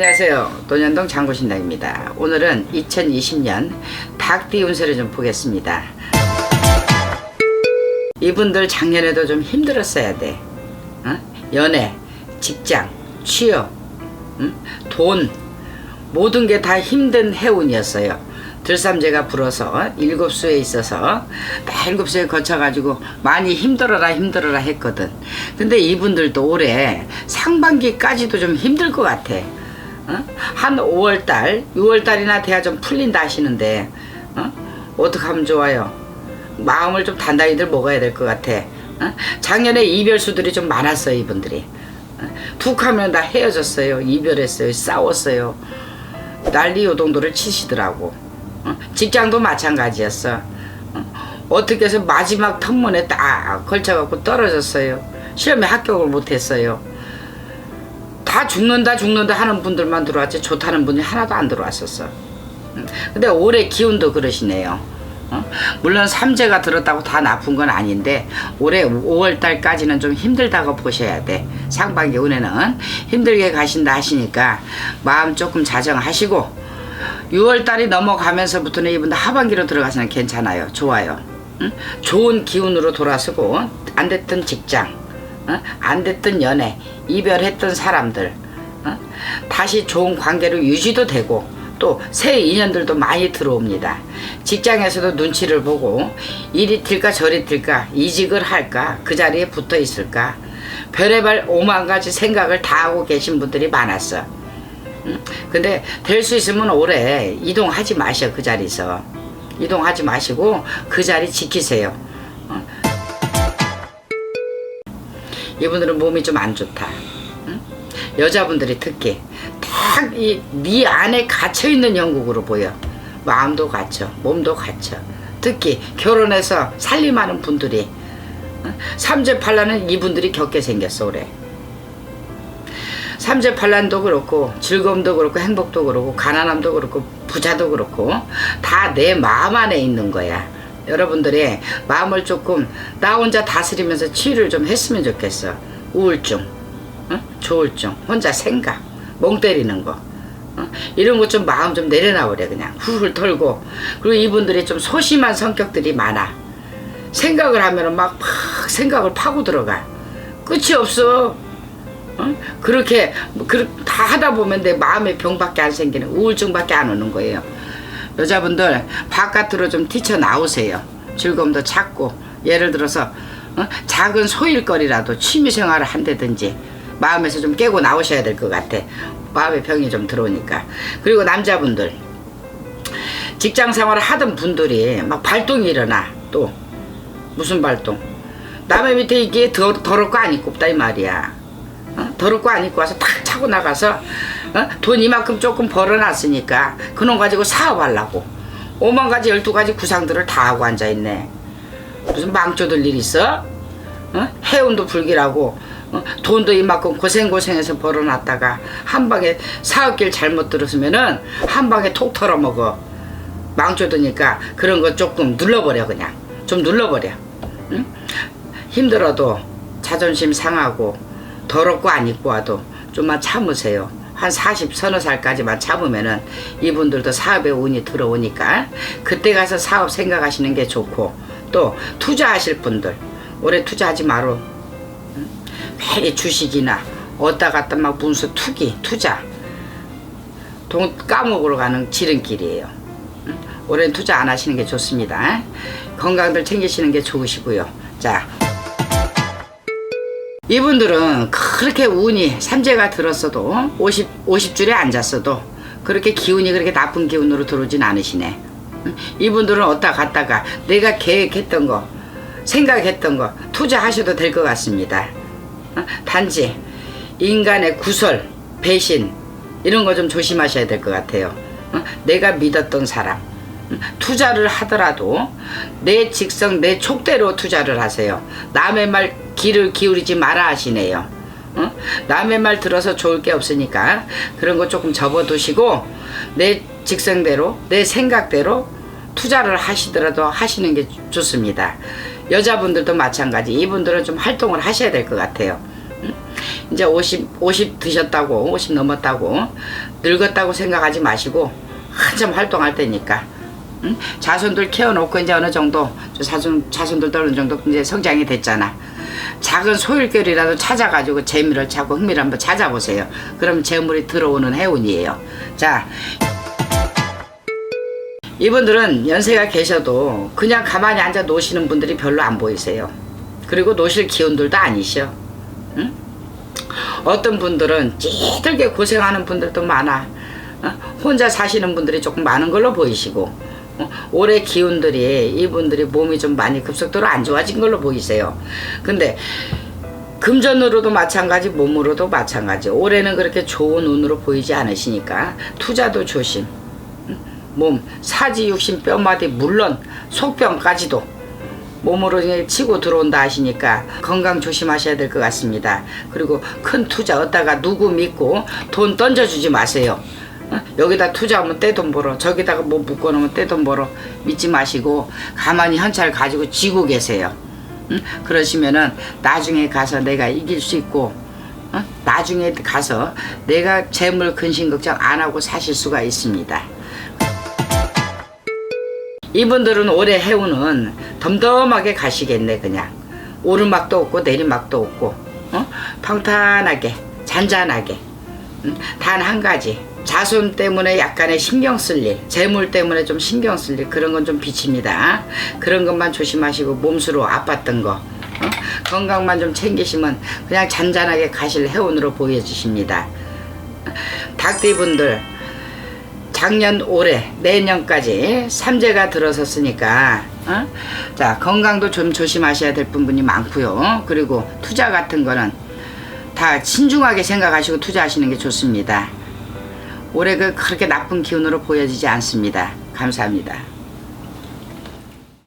안녕하세요. 돈현동 장구신당입니다. 오늘은 2020년 닭띠 운세를 좀 보겠습니다. 이분들 작년에도 좀 힘들었어야 돼. 어? 연애, 직장, 취업, 응? 돈, 모든 게 다 힘든 해운이었어요. 들삼재가 불어서 일곱 수에 있어서 다 일곱 수에 거쳐가지고 많이 힘들어라 힘들어라 했거든. 근데 이분들도 올해 상반기까지도 좀 힘들 것 같아. 어? 한 5월달, 6월달이나 돼야 좀 풀린다 하시는데 어? 어떻게 하면 좋아요? 마음을 좀 단단히들 먹어야 될 것 같아. 어? 작년에 이별수들이 좀 많았어요 이분들이. 어? 툭 하면 다 헤어졌어요. 이별했어요. 싸웠어요. 난리 요동도를 치시더라고. 어? 직장도 마찬가지였어. 어? 어떻게 해서 마지막 턱문에 딱 걸쳐갖고 떨어졌어요. 시험에 합격을 못했어요. 다 죽는다 죽는다 하는 분들만 들어왔지 좋다는 분이 하나도 안 들어왔었어. 음, 근데 올해 기운도 그러시네요. 어? 물론 삼재가 들었다고 다 나쁜 건 아닌데 올해 5월 달까지는 좀 힘들다고 보셔야 돼. 상반기 운에는 힘들게 가신다 하시니까 마음 조금 자정하시고 6월 달이 넘어가면서부터는 이분들 하반기로 들어가서는 괜찮아요. 좋아요. 응? 좋은 기운으로 돌아서고 안 됐던 직장, 어? 안 됐던 연애, 이별했던 사람들 어? 다시 좋은 관계로 유지도 되고 또 새 인연들도 많이 들어옵니다. 직장에서도 눈치를 보고 이리 튈까 저리 튈까 이직을 할까 그 자리에 붙어 있을까 별의별 오만 가지 생각을 다 하고 계신 분들이 많았어. 응? 근데 될 수 있으면 올해 이동하지 마셔 그 자리에서 이동하지 마시고 그 자리 지키세요. 이분들은 몸이 좀 안 좋다. 응? 여자분들이 특히 딱이네 안에 갇혀 있는 영국으로 보여. 마음도 갇혀, 몸도 갇혀. 특히 결혼해서 살림하는 분들이 어? 삼재팔라는 이분들이 겪게 생겼어 올해. 삼재팔란도 그렇고 즐거움도 그렇고 행복도 그렇고 가난함도 그렇고 부자도 그렇고 다 내 마음 안에 있는 거야. 여러분들의 마음을 조금 나 혼자 다스리면서 치유를 좀 했으면 좋겠어. 우울증, 어? 조울증, 혼자 생각, 멍 때리는 거. 어? 이런 것 좀 마음 좀 내려놔 버려 그냥 훌훌 털고 그리고 이분들이 좀 소심한 성격들이 많아 생각을 하면은 막, 막 생각을 파고 들어가 끝이 없어 어? 그렇게 그, 다 하다 보면 내 마음의 병밖에 안 생기는 우울증밖에 안 오는 거예요. 여자분들 바깥으로 좀 뛰쳐 나오세요. 즐거움도 찾고 예를 들어서 어? 작은 소일거리라도 취미생활을 한다든지 마음에서 좀 깨고 나오셔야 될 것 같아. 마음의 병이 좀 들어오니까. 그리고 남자분들 직장 생활을 하던 분들이 막 발동이 일어나 또 무슨 발동? 남의 밑에 이게 더, 더럽고 안 입고 없다 이 말이야. 어? 더럽고 안 입고 와서 탁 차고 나가서 어? 돈 이만큼 조금 벌어놨으니까 그놈 가지고 사업하려고 오만 가지 열두 가지 구상들을 다 하고 앉아있네 무슨 망쳐들 일 있어? 어? 해운도 불길하고 어? 돈도 이만큼 고생고생해서 벌어놨다가 한 방에 사업길 잘못 들었으면은 한 방에 톡 털어먹어 망쳐드니까 그런 거 조금 눌러버려 그냥 좀 눌러버려 응? 힘들어도 자존심 상하고 더럽고 안 입고 와도 좀만 참으세요. 한 40 서너 살까지만 참으면은 이분들도 사업에 운이 들어오니까 그때 가서 사업 생각하시는 게 좋고 또 투자하실 분들 올해 투자하지 마로 응? 괜히 주식이나 어디다 갔다 막 문서 투기 투자 돈 까먹으러 가는 지름길이에요. 응? 올해는 투자 안 하시는 게 좋습니다. 건강들 챙기시는 게 좋으시고요. 자. 이분들은 그렇게 운이 삼재가 들었어도 50, 50줄에 앉았어도 그렇게 기운이 그렇게 나쁜 기운으로 들어오진 않으시네. 응? 이분들은 어디다 갔다가 내가 계획했던 거, 생각했던 거 투자하셔도 될 것 같습니다. 어? 단지 인간의 구설, 배신 이런 거 좀 조심하셔야 될 것 같아요. 어? 내가 믿었던 사람, 투자를 하더라도 내 직성 내 촉대로 투자를 하세요. 남의 말 귀를 기울이지 마라 하시네요. 어? 남의 말 들어서 좋을 게 없으니까 그런 거 조금 접어두시고 내 직성대로 내 생각대로 투자를 하시더라도 하시는 게 좋습니다. 여자분들도 마찬가지 이분들은 좀 활동을 하셔야 될 것 같아요. 응? 이제 50, 50 드셨다고 50 넘었다고 늙었다고 생각하지 마시고 한참 활동할 때니까 응? 자손들 키워놓고 이제 어느 정도 저 자손 자손들도 어느 정도 이제 성장이 됐잖아. 작은 소일거리라도 찾아가지고 재미를 찾고 흥미를 한번 찾아보세요. 그럼 재물이 들어오는 해운이에요. 자, 이분들은 연세가 계셔도 그냥 가만히 앉아 노시는 분들이 별로 안 보이세요. 그리고 노실 기운들도 아니셔. 응? 어떤 분들은 찌들게 고생하는 분들도 많아. 어? 혼자 사시는 분들이 조금 많은 걸로 보이시고 어? 올해 기운들이 이분들이 몸이 좀 많이 급속도로 안 좋아진 걸로 보이세요. 근데 금전으로도 마찬가지 몸으로도 마찬가지 올해는 그렇게 좋은 운으로 보이지 않으시니까 투자도 조심 응? 몸 사지 육신 뼈마디 물론 속병까지도 몸으로 치고 들어온다 하시니까 건강 조심하셔야 될 것 같습니다. 그리고 큰 투자 얻다가 누구 믿고 돈 던져주지 마세요. 어? 여기다 투자하면 떼돈 벌어. 저기다가 뭐 묶어놓으면 떼돈 벌어. 믿지 마시고 가만히 현찰 가지고 쥐고 계세요. 응? 그러시면은 나중에 가서 내가 이길 수 있고 어? 나중에 가서 내가 재물 근심 걱정 안 하고 사실 수가 있습니다. 이분들은 올해 해운은 덤덤하게 가시겠네 그냥 오르막도 없고 내리막도 없고 어? 평탄하게 잔잔하게 단한 가지 자손 때문에 약간의 신경 쓸 일, 재물 때문에 좀 신경 쓸 일, 그런 건 좀 비칩니다. 그런 것만 조심하시고 몸수로 아팠던 거, 어? 건강만 좀 챙기시면 그냥 잔잔하게 가실 해운으로 보여주십니다. 닭띠분들, 작년 올해 내년까지 삼재가 들어섰으니까 어? 자 건강도 좀 조심하셔야 될 부분이 많고요 그리고 투자 같은 거는 다 신중하게 생각하시고 투자하시는 게 좋습니다 올해 그 그렇게 나쁜 기운으로 보여지지 않습니다. 감사합니다